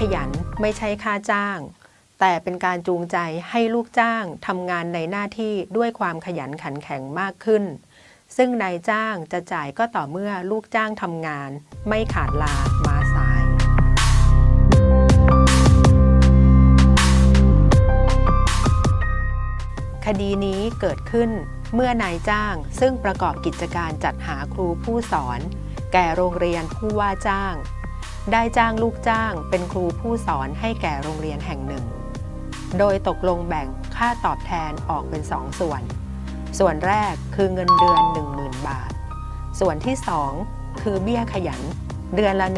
ขยันไม่ใช่ค่าจ้าง แต่เป็นการจูงใจให้ลูกจ้างทำงานในหน้าที่ด้วยความขยันขันแข็งมากขึ้น ซึ่งนายจ้างจะจ่ายก็ต่อเมื่อลูกจ้างทำงาน ไม่ขาดลามาสาย คดีนี้เกิดขึ้นเมื่อนายจ้างซึ่งประกอบกิจการจัดหาครูผู้สอน แก่โรงเรียนผู้ว่าจ้าง ได้จ้างลูกจ้างเป็นครูผู้สอนให้แก่โรงเรียนแห่งหนึ่ง โดยตกลงแบ่งค่าตอบแทนออกเป็นสองส่วน ส่วนแรกคือเงินเดือน 10,000 บาท ส่วนที่2คือเบี้ยขยันเดือนละ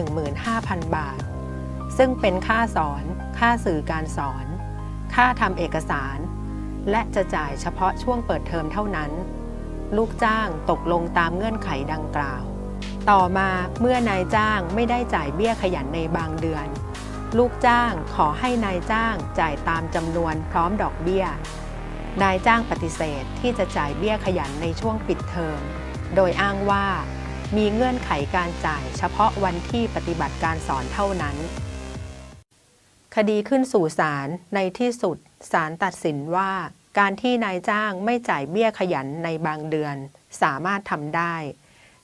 15,000 บาท ซึ่งเป็นค่าสอน ค่าสื่อการสอน ค่าทำเอกสาร และจะจ่ายเฉพาะช่วงเปิดเทอมเท่านั้น ลูกจ้างตกลงตามเงื่อนไขดังกล่าว ต่อมาเมื่อนายจ้างไม่ได้จ่ายเบี้ยขยันในบางเดือน ลูกจ้างขอให้นายจ้างจ่ายตามจำนวนพร้อมดอกเบี้ย นายจ้างปฏิเสธที่จะจ่ายเบี้ยขยันในช่วงปิดเทอม โดยอ้างว่ามีเงื่อนไขการจ่ายเฉพาะวันที่ปฏิบัติการสอนเท่านั้น คดีขึ้นสู่ศาลในที่สุดศาลตัดสินว่า การที่นายจ้างไม่จ่ายเบี้ยขยันในบางเดือน สามารถทำได้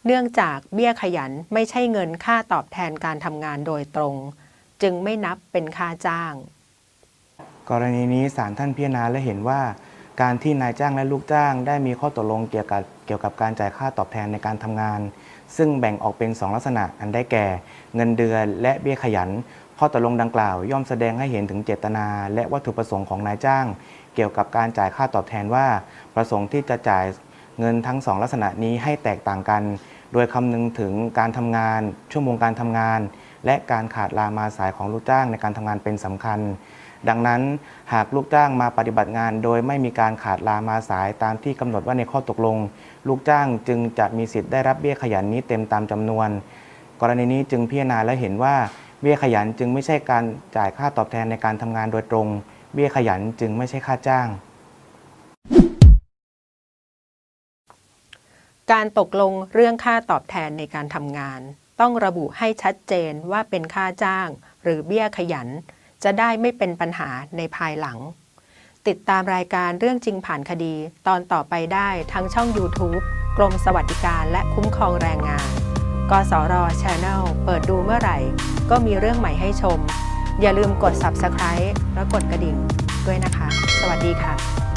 เนื่องจากเบี้ยขยันไม่ใช่เงินค่าตอบแทนการทำงานโดยตรง จึงไม่นับเป็นค่าจ้าง กรณีนี้ศาลท่านพิจารณาและเห็นว่า การที่นายจ้างและลูกจ้าง ได้มีข้อตกลงเกี่ยวกับเกี่ยวกับการจ่ายค่าตอบแทนในการทำงาน ซึ่งแบ่งออกเป็น 2 ลักษณะอันได้แก่ เงินเดือนและเบี้ยขยัน ข้อตกลงดังกล่าว ย่อมแสดงให้เห็นถึงเจตนา และวัตถุประสงค์ของนายจ้าง เกี่ยวกับการจ่ายค่าตอบแทนว่า ประสงค์ที่จะจ่าย เงินทั้งสองลักษณะนี้ให้แตกต่างกัน โดยคำนึงถึงการทำงาน ชั่วโมงการทำงาน และการขาดลามาสายของลูกจ้างในการทำงานเป็นสำคัญ ดังนั้นหากลูกจ้างมาปฏิบัติงาน โดยไม่มีการขาดลามาสายตามที่กำหนดว่าในข้อตกลง ลูกจ้างจึงจะมีสิทธิ์ได้รับเบี้ยขยันนี้เต็มตามจำนวน กรณีนี้จึงพิจารณาและเห็นว่าเบี้ยขยันจึงไม่ใช่การจ่ายค่าตอบแทนในการทำงานโดยตรง เบี้ยขยันจึงไม่ใช่ค่าจ้าง การตกลงเรื่องค่าตอบแทนในการทำงาน ต้องระบุให้ชัดเจนว่าเป็นค่าจ้าง หรือเบี้ยขยัน จะได้ไม่เป็นปัญหาในภายหลัง ติดตามรายการเรื่องจริงผ่านคดี ตอนต่อไปได้ทั้งช่อง YouTube กรมสวัสดิการและคุ้มครองแรงงาน กสร Channel เปิดดูเมื่อไหร่ ก็มีเรื่องใหม่ให้ชม อย่าลืมกด Subscribe และกดกระดิ่งด้วยนะคะ สวัสดีค่ะ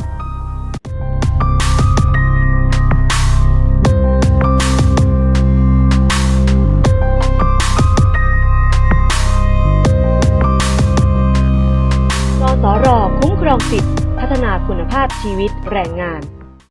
ภาพชีวิตแรงงาน